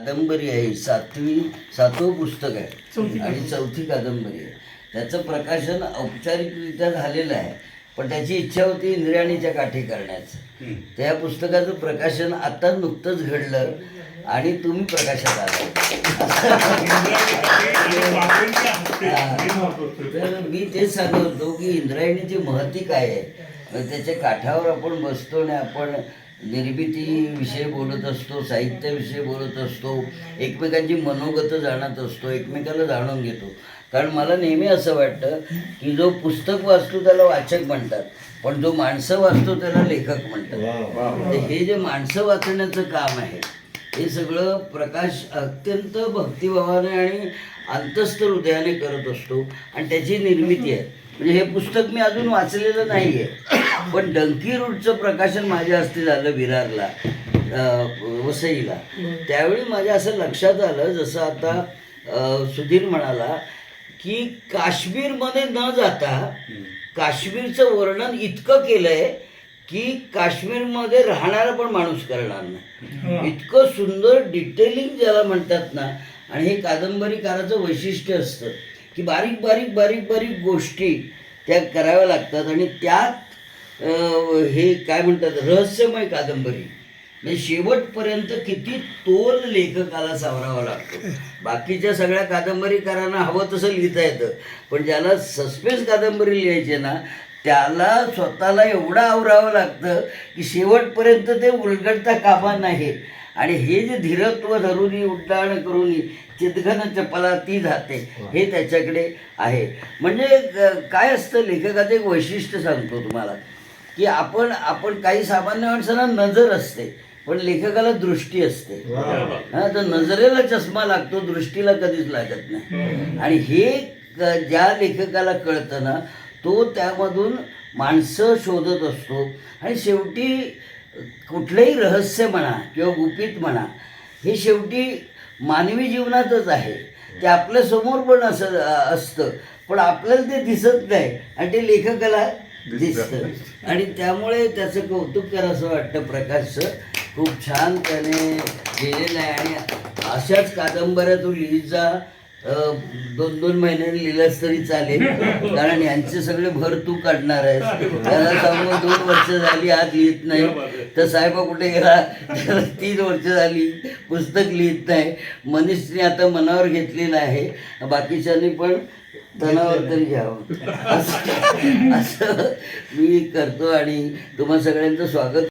कादंबरी आहे. सातवी सातवं पुस्तक आहे. आणि चौथी कादंबरी आहे. त्याचं प्रकाशन औपचारिकरित्या झालेलं आहे. पण त्याची इच्छा होती इंद्रियाणीच्या काठी करण्याचं. त्या पुस्तकाचं प्रकाशन आता नुकतंच घडलं आणि तुम्ही प्रकाशात आला मी तेच सांगत होतो की इंद्रायणीची महती काय आहे? त्याच्या काठावर आपण बसतो आणि आपण निर्मितीविषयी बोलत असतो साहित्याविषयी बोलत असतो एकमेकांची मनोगत जाणत असतो एकमेकाला जाणून घेतो. कारण मला नेहमी असं वाटतं की जो पुस्तक वाचतो त्याला वाचक म्हणतात पण जो माणसं वाचतो त्याला लेखक म्हणतात. हे जे माणसं वाचण्याचं काम आहे हे सगळं प्रकाश अत्यंत भक्तिभावाने आणि अंतस्थ हृदयाने करत असतो. आणि त्याची निर्मिती आहे. म्हणजे हे पुस्तक मी अजून वाचलेलं नाही आहे पण डंकी रूटचं प्रकाशन माझ्या हस्ते झालं विरारला वसईला. त्यावेळी माझ्या असं लक्षात आलं जसं आता सुधीर म्हणाला की काश्मीरमध्ये न जाता काश्मीरचं वर्णन इतकं केलंय की काश्मीरमध्ये राहणारा पण माणूस करणार नाही. इतकं सुंदर डिटेलिंग ज्याला म्हणतात ना आणि हे कादंबरीकाराचं वैशिष्ट्य असतं की बारीक बारीक बारीक बारीक गोष्टी त्या कराव्या लागतात आणि त्यात अं, हे काय म्हणतात रहस्यमय कादंबरी. म्हणजे शेवटपर्यंत किती तोल लेखकाला सावरावा लागतो. बाकीच्या सगळ्या कादंबरीकारांना हवं तसं लिहिता येतं. पण ज्याला सस्पेन्स कादंबरी लिहायची ना त्याला स्वतःला एवढं आवरावं लागतं की शेवटपर्यंत ते उलगडता कामा नाही आणि हे जे धीरत्व धरून उड्डाण करून चितघन चपला ती जाते हे त्याच्याकडे आहे. म्हणजे काय असतं लेखकाचं एक वैशिष्ट्य सांगतो तुम्हाला. की आपण आपण काही सामान्य माणसांना नजर असते पण लेखकाला दृष्टी असते. हा तर नजरेला चष्मा लागतो दृष्टीला कधीच लागत नाही. आणि हे ज्या लेखकाला कळतं ना तो त्यामधून माणसं शोधत असतो. आणि शेवटी कुठलंही रहस्य म्हणा किंवा गुपित म्हणा हे शेवटी मानवी जीवनातच आहे. ते आपल्यासमोर पण असं असतं. पण आपल्याला ते दिसत नाही. आणि ते लेखकाला दिसतं. आणि त्यामुळे त्याचं कौतुक करायचं वाटतं प्रकाशचं. खूप छान त्याने लिहिलेलं आहे आणि अशाच कादंबऱ्या तू लिहित जा दोन दोन महिन्यांनी लिहिलंच तरी चालेल. कारण यांचे सगळे भर तू काढणार आहेस. त्याला सांगून दोन वर्ष झाली आज लिहित नाही. तर साहेबा कुठे गेला? तीन वर्ष झाली. पुस्तक लिहित नाही. मनीषने आता मनावर घेतलेलं आहे. बाकीच्यांनी पण तणावर तरी घ्यावं. असं असं मी करतो आणि तुम्हा सगळ्यांचं स्वागत